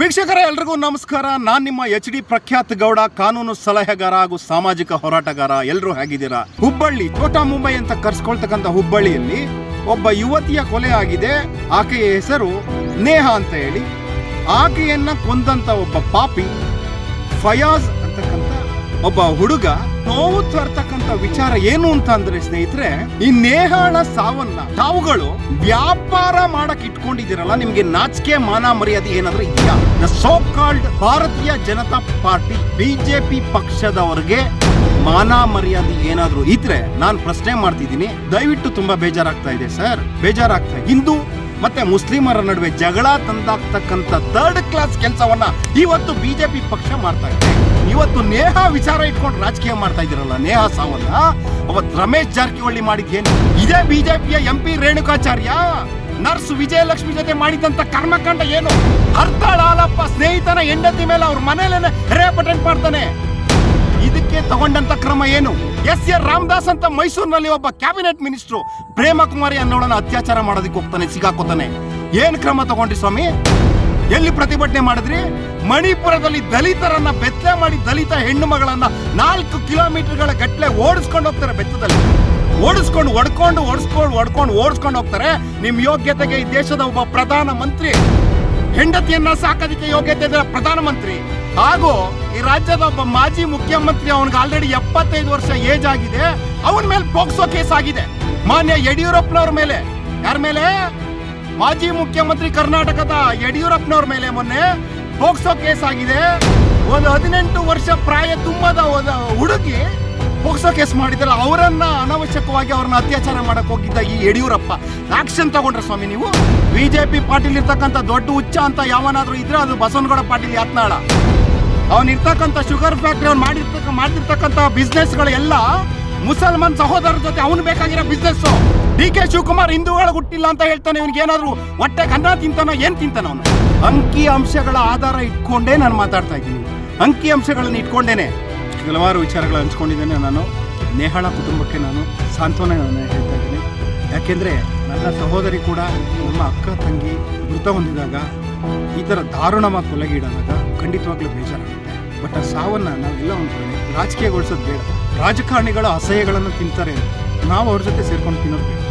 ವೀಕ್ಷಕರ, ಎಲ್ರಿಗೂ ನಮಸ್ಕಾರ. ನಾನು ನಿಮ್ಮ ಎಚ್ ಡಿ ಪ್ರಖ್ಯಾತ್ ಗೌಡ, ಕಾನೂನು ಸಲಹೆಗಾರ ಹಾಗೂ ಸಾಮಾಜಿಕ ಹೋರಾಟಗಾರ. ಎಲ್ಲರೂ ಹೇಗಿದ್ದೀರಾ? ಹುಬ್ಬಳ್ಳಿ, ಛೋಟಾ ಮುಂಬೈ ಅಂತ ಕರ್ಸ್ಕೊಳ್ತಕ್ಕಂಥ ಹುಬ್ಬಳ್ಳಿಯಲ್ಲಿ ಒಬ್ಬ ಯುವತಿಯ ಕೊಲೆ ಆಗಿದೆ. ಆಕೆಯ ಹೆಸರು ನೇಹ ಅಂತ ಹೇಳಿ. ಆಕೆಯನ್ನ ಕೊಂದಂತ ಒಬ್ಬ ಪಾಪಿ, ಫಯಾಜ್ ಅಂತಕ್ಕಂಥ ಒಬ್ಬ ಹುಡುಗ ನೋವು ತರ್ತಕ್ಕಂತ ವಿಚಾರ ಏನು ಅಂತ ಅಂದ್ರೆ ಸ್ನೇಹಿತರೆ, ಈ ನೇಹಾಳ ಸಾವನ್ನ ತಾವುಗಳು ವ್ಯಾಪಾರ ಮಾಡಕ್ ಇಟ್ಕೊಂಡಿದ್ದೀರಲ್ಲ, ನಿಮ್ಗೆ ನಾಚಿಕೆ, ಮಾನ, ಮರ್ಯಾದೆ ಏನಾದ್ರೂ ಇದೆಯಾ? ದ ಸೋ ಕಾಲ್ಡ್ ಭಾರತೀಯ ಜನತಾ ಪಾರ್ಟಿ, ಬಿಜೆಪಿ ಪಕ್ಷದವರಿಗೆ ಮಾನ, ಮರ್ಯಾದೆ ಏನಾದ್ರೂ ಇದ್ರೆ ನಾನು ಪ್ರಶ್ನೆ ಮಾಡ್ತಿದ್ದೀನಿ. ದಯವಿಟ್ಟು ತುಂಬಾ ಬೇಜಾರಾಗ್ತಾ ಇದೆ, ಸರ್. ಬೇಜಾರಾಗ್ತಾ ಇದೆ ಮತ್ತೆ ಮುಸ್ಲಿಮರ ನಡುವೆ ಜಗಳ ತಂದಾಗ್ತಕ್ಕಂಥ ಥರ್ಡ್ ಕ್ಲಾಸ್ ಕೆಲಸವನ್ನ ಇವತ್ತು ಬಿಜೆಪಿ ಪಕ್ಷ ಮಾಡ್ತಾ ಇದೆ. ಇವತ್ತು ನೇಹ ವಿಚಾರ ಇಟ್ಕೊಂಡು ರಾಜಕೀಯ ಮಾಡ್ತಾ ಇದ್ದೀರಲ್ಲ, ನೇಹ ಸಾವನ್ನ? ಅವತ್ ರಮೇಶ್ ಜಾರಕಿಹೊಳಿ ಮಾಡಿದ್ದೇನು ಇದೇ ಬಿಜೆಪಿಯ M P Renukacharya? Nurse Vijayalakshmi ಜೊತೆ ಮಾಡಿದಂತ ಕರ್ಮಕಾಂಡ ಏನು? ಅರ್ಥಳಾಲಪ್ಪ ಸ್ನೇಹಿತನ ಹೆಂಡತಿ ಮೇಲೆ ಅವ್ರ ಮನೇಲೇನೆ ರೇಪ್ ಅಟೆಂಡ್ ಮಾಡ್ತಾನೆ. ಇದಕ್ಕೆ ತಗೊಂಡಂತ ಕ್ರಮ ಏನು? ಎಸ್ ಎ ರಾಮದಾಸ್ ಅಂತ ಮೈಸೂರಿನಲ್ಲಿ ಒಬ್ಬ ಕ್ಯಾಬಿನೆಟ್ ಮಿನಿಸ್ಟ್ರು ಪ್ರೇಮ ಕುಮಾರಿ ಅನ್ನೋಳನ್ನ ಅತ್ಯಾಚಾರ ಮಾಡೋದಕ್ಕೆ ಹೋಗ್ತಾನೆ, ಸಿಗಾಕೋತಾನೆ. ಏನ್ ಕ್ರಮ ತಗೊಂಡ್ರಿ ಸ್ವಾಮಿ? ಎಲ್ಲಿ ಪ್ರತಿಭಟನೆ ಮಾಡಿದ್ರಿ? ಮಣಿಪುರದಲ್ಲಿ ದಲಿತರನ್ನ ಬೆತ್ತಲೆ ಮಾಡಿ ದಲಿತ ಹೆಣ್ಣು ಮಗಳನ್ನ ನಾಲ್ಕು ಕಿಲೋಮೀಟರ್ಗಳ ಗಟ್ಟಲೆ ಓಡಿಸ್ಕೊಂಡು ಹೋಗ್ತಾರೆ ಬೆತ್ತದಲ್ಲಿ. ಓಡಿಸ್ಕೊಂಡು ಒಡ್ಕೊಂಡು ಓಡಿಸ್ಕೊಂಡು ಒಡ್ಕೊಂಡು ಓಡಿಸ್ಕೊಂಡು ಹೋಗ್ತಾರೆ. ನಿಮ್ ಯೋಗ್ಯತೆಗೆ ಈ ದೇಶದ ಒಬ್ಬ ಪ್ರಧಾನ ಮಂತ್ರಿ ಹೆಂಡತಿಯನ್ನ ಸಾಕೋದಕ್ಕೆ ಯೋಗ್ಯತೆ ಇದ್ರೆ ಪ್ರಧಾನಮಂತ್ರಿ. ಹಾಗೂ ಈ ರಾಜ್ಯದ ಒಬ್ಬ ಮಾಜಿ ಮುಖ್ಯಮಂತ್ರಿ ಅವನಿಗೆ ಆಲ್ರೆಡಿ ಎಪ್ಪತ್ತೈದು ವರ್ಷ ಏಜ್ ಆಗಿದೆ. ಅವನ ಮೇಲೆ ಪೋಕ್ಸೋ ಕೇಸ್ ಆಗಿದೆ. ಮಾನ್ಯ ಯಡಿಯೂರಪ್ಪನವ್ರ ಮೇಲೆ. ಯಾರ ಮೇಲೆ? ಮಾಜಿ ಮುಖ್ಯಮಂತ್ರಿ ಕರ್ನಾಟಕದ ಯಡಿಯೂರಪ್ಪನವ್ರ ಮೇಲೆ ಮೊನ್ನೆ ಪೋಕ್ಸೋ ಕೇಸ್ ಆಗಿದೆ. ಒಂದು ಹದಿನೆಂಟು ವರ್ಷ ಪ್ರಾಯ ತುಂಬದ ಒಂದು ಹುಡುಗಿ ಪೋಕ್ಸೋ ಕೇಸ್ ಮಾಡಿದ್ರೆ ಅವರನ್ನ ಅನವಶ್ಯಕವಾಗಿ ಅವ್ರನ್ನ ಅತ್ಯಾಚಾರ ಮಾಡಕ್ ಹೋಗಿದ್ದ ಈ ಯಡಿಯೂರಪ್ಪ. ಆಕ್ಷನ್ ತಗೊಂಡ್ರೆ ಸ್ವಾಮಿ ನೀವು. ಬಿಜೆಪಿ ಪಾಟೀಲ್ ಇರ್ತಕ್ಕಂಥ ದೊಡ್ಡ ಹುಚ್ಚ ಅಂತ ಯಾವನಾದ್ರೂ ಇದ್ರೆ ಅದು ಬಸವನಗೌಡ ಪಾಟೀಲ್ ಯಾತ್ನಾಳ. ಅವನ್ ಇರ್ತಕ್ಕಂಥ ಶುಗರ್ ಫ್ಯಾಕ್ಟ್ರಿ ಅವ್ನು ಮಾಡಿರ್ತಕ್ಕ ಮಾಡಿರ್ತಕ್ಕಂಥ ಬಿಸ್ನೆಸ್ಗಳೆಲ್ಲ ಮುಸಲ್ಮಾನ್ ಸಹೋದರರ ಜೊತೆ ಅವನು ಬೇಕಾಗಿರೋ ಬಿಸ್ನೆಸ್ಸು ಡಿ ಕೆ ಶಿವಕುಮಾರ್ ಹಿಂದೂಗಳು ಹುಟ್ಟಿಲ್ಲ ಅಂತ ಹೇಳ್ತಾನೆ, ಇವನಿಗೆ ಏನಾದರೂ ಹೊಟ್ಟೆ ಕನ್ನ ತಿಂತಾನೋ ಏನು ತಿಂತಾನೋ ಅವನು. ಅಂಕಿ ಅಂಶಗಳ ಆಧಾರ ಇಟ್ಕೊಂಡೇ ನಾನು ಮಾತಾಡ್ತಾ ಇದ್ದೀನಿ. ಅಂಕಿ ಅಂಶಗಳನ್ನು ಇಟ್ಕೊಂಡೇನೆ. ಹಲವಾರು ವಿಚಾರಗಳು ಹಂಚ್ಕೊಂಡಿದ್ದೇನೆ ನಾನು. ನೇಹಳ ಕುಟುಂಬಕ್ಕೆ ನಾನು ಸಾಂತ್ವನ ಹೇಳ್ತಾ ಇದ್ದೀನಿ. ಯಾಕೆಂದರೆ ನನ್ನ ಸಹೋದರಿ ಕೂಡ ನಮ್ಮ ಅಕ್ಕ ತಂಗಿ ಮೃತ ಹೊಂದಿದಾಗ ಈ ಥರ ದಾರುಣವಾಗಿ ಕೊಲೆಗೀಡಾದಾಗ ಖಂಡಿತವಾಗ್ಲೂ ಬೇಜಾರಾಗುತ್ತೆ. ಬಟ್ ಆ ಸಾವನ್ನ ನಾವೆಲ್ಲ ಒಂದು ರಾಜಕೀಯಗೊಳಿಸೋದು ಬೇಡ. ರಾಜಕಾರಣಿಗಳ ಅಸಹ್ಯಗಳನ್ನು ತಿಂತಾರೆ ನಾವು ಅವ್ರ ಜೊತೆ ಸೇರ್ಕೊಂಡು ತಿನ್ನೋದು ಬೇಡ.